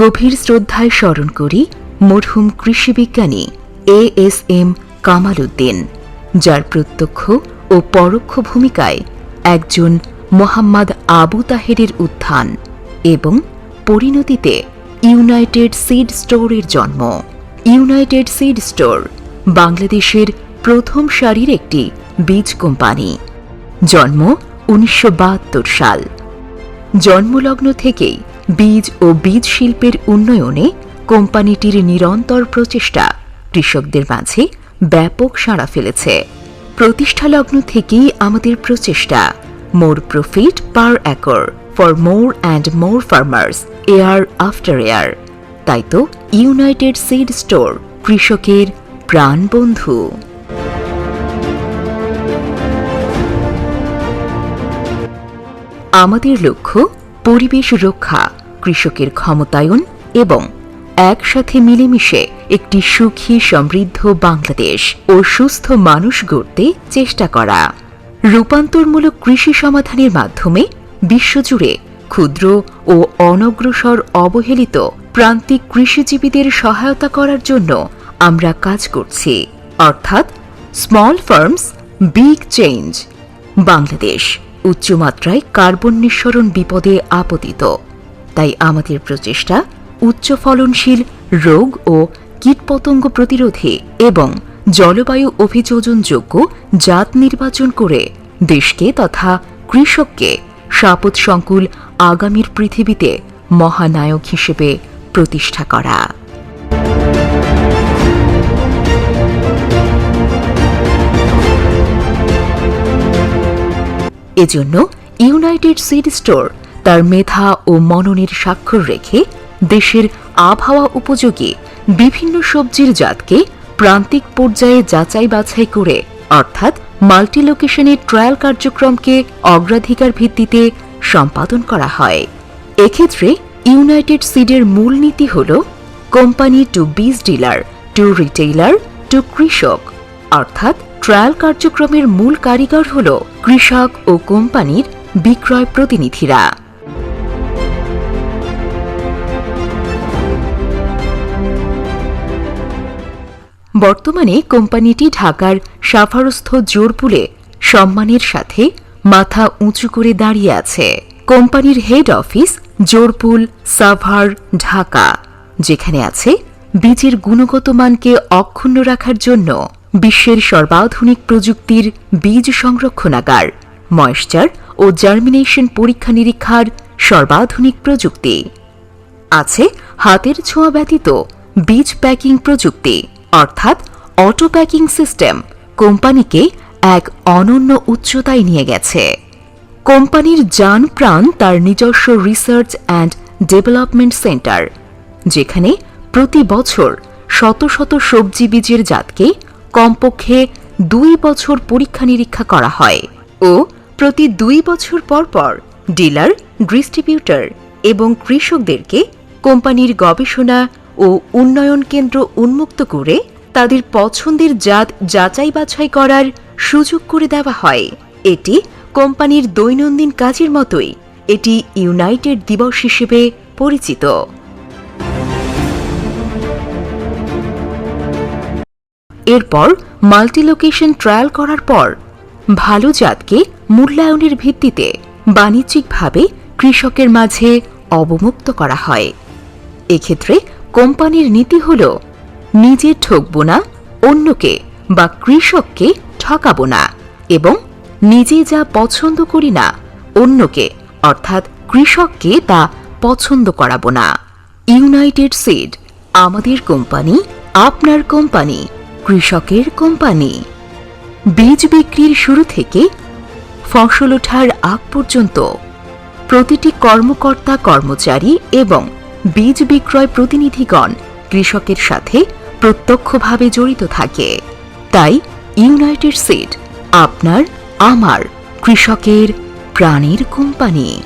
গভীর শ্রদ্ধায় স্মরণ করি মরহুম কৃষিবিজ্ঞানী A S M Kamal Uddin যার প্রত্যক্ষ ও পরোক্ষ ভূমিকায় একজন মোহাম্মদ আবু তাহেরের উত্থান এবং পরিণতিতে ইউনাইটেড সিড স্টোরের জন্ম। ইউনাইটেড সিড স্টোর বাংলাদেশের প্রথম সারির একটি বীজ কোম্পানি। জন্ম উনিশশো বাহাত্তর সাল। জন্মলগ্ন থেকেই বীজ ও বীজ শিল্পের উন্নয়নে কোম্পানিটির নিরন্তর প্রচেষ্টা কৃষকদের মাঝে ব্যাপক সাড়া ফেলেছে। প্রতিষ্ঠালগ্ন থেকেই আমাদের প্রচেষ্টা। More profit per acre for more and more farmers year after year. তাই তো ইউনাইটেড সিড স্টোর কৃষকের প্রাণবন্ধু। আমাদের লক্ষ্য পরিবেশ রক্ষা। কৃষকের ক্ষমতায়ন এবং একসাথে মিলেমিশে একটি সুখী সমৃদ্ধ বাংলাদেশ ও সুস্থ মানুষ গড়তে চেষ্টা করা। রূপান্তরমূলক কৃষি সমাধানের মাধ্যমে বিশ্বজুড়ে ক্ষুদ্র ও অনগ্রসর অবহেলিত প্রান্তিক কৃষিজীবীদের সহায়তা করার জন্য আমরা কাজ করছি। অর্থাৎ small farms big change Bangladesh উচ্চমাত্রায় carbon নিঃসরণ বিপদে আপতিত। তাই আমাদের প্রচেষ্টা উচ্চ ফলনশীল রোগ ও কীটপতঙ্গ প্রতিরোধে এবং জলবায়ু অভিযোজনযোগ্য জাত নির্বাচন করে দেশকে তথা কৃষককে সাপদ সংকুল আগামীর পৃথিবীতে মহানায়ক হিসেবে প্রতিষ্ঠা করা। এজন্য ইউনাইটেড সিড স্টোর তার মেধা ও মননের স্বাক্ষর রেখে দেশের আবহাওয়া উপযোগী বিভিন্ন সবজির জাতকে প্রান্তিক পর্যায়ে যাচাই বাছাই করে, অর্থাৎ মাল্টি লোকেশনের ট্রায়াল কার্যক্রমকে অগ্রাধিকার ভিত্তিতে সম্পাদন করা হয়। এক্ষেত্রে ইউনাইটেড সিডের মূল নীতি হল কোম্পানি টু বিজ ডিলার, টু রিটেইলার, টু কৃষক। অর্থাৎ ট্রায়াল কার্যক্রমের মূল কারিগর হল কৃষক ও কোম্পানির বিক্রয় প্রতিনিধিরা। বর্তমানে কোম্পানিটি ঢাকার সাফারস্থ জোরপুলে সম্মানের সাথে মাথা উঁচু করে দাঁড়িয়ে আছে। কোম্পানির হেড অফিস জোরপুল, সাভার, ঢাকা, যেখানে আছে বীজের গুণগত মানকে অক্ষুণ্ণ রাখার জন্য বিশ্বের সর্বাধুনিক প্রযুক্তির বীজ সংরক্ষণাগার ময়েশ্চার ও জার্মিনেশন পরীক্ষা নিরীক্ষার সর্বাধুনিক প্রযুক্তি। আছে হাতের ছোঁয়া ব্যতীত বীজ প্যাকিং প্রযুক্তি। অর্থাৎ অটো প্যাকিং সিস্টেম কোম্পানিকে এক অনন্য উচ্চতায় নিয়ে গেছে। কোম্পানির যান প্রাণ তার নিজস্ব রিসার্চ অ্যান্ড ডেভেলপমেন্ট সেন্টার যেখানে প্রতি বছর শত শত সবজি বীজের জাতকে কমপক্ষে দুই বছর পরীক্ষা নিরীক্ষা করা হয় ও প্রতি দুই বছর পর পর ডিলার, ডিস্ট্রিবিউটর এবং কৃষকদেরকে কোম্পানির গবেষণা ও উন্নয়ন কেন্দ্র উন্মুক্ত করে তাদের পছন্দের জাত যাচাই বাছাই করার সুযোগ করে দেওয়া হয়। এটি কোম্পানির দৈনন্দিন কাজের মতোই এটি ইউনাইটেড দিবস হিসেবে পরিচিত। এরপর মাল্টিলোকেশন ট্রায়াল করার পর ভালো জাতকে মূল্যায়নের ভিত্তিতে বাণিজ্যিকভাবে কৃষকের মাঝে অবমুক্ত করা হয়। এক্ষেত্রে কোম্পানির নীতি হল নিজে ঠকব না, অন্যকে বা কৃষককে ঠকাবো না এবং নিজে যা পছন্দ করি না, অন্যকে অর্থাৎ কৃষককে তা পছন্দ করাবো না। ইউনাইটেড সিড, আমাদের কোম্পানি, আপনার কোম্পানি, কৃষকের কোম্পানি। বীজ বিক্রির শুরু থেকে ফসল ওঠার আগ পর্যন্ত প্রতিটি কর্মকর্তা, কর্মচারী এবং বীজ বিক্রয় প্রতিনিধিগণ কৃষকের সাথে প্রত্যক্ষভাবে জড়িত থাকে। তাই ইউনাইটেড সিড, আপনার, আমার, কৃষকের প্রাণীর কোম্পানি।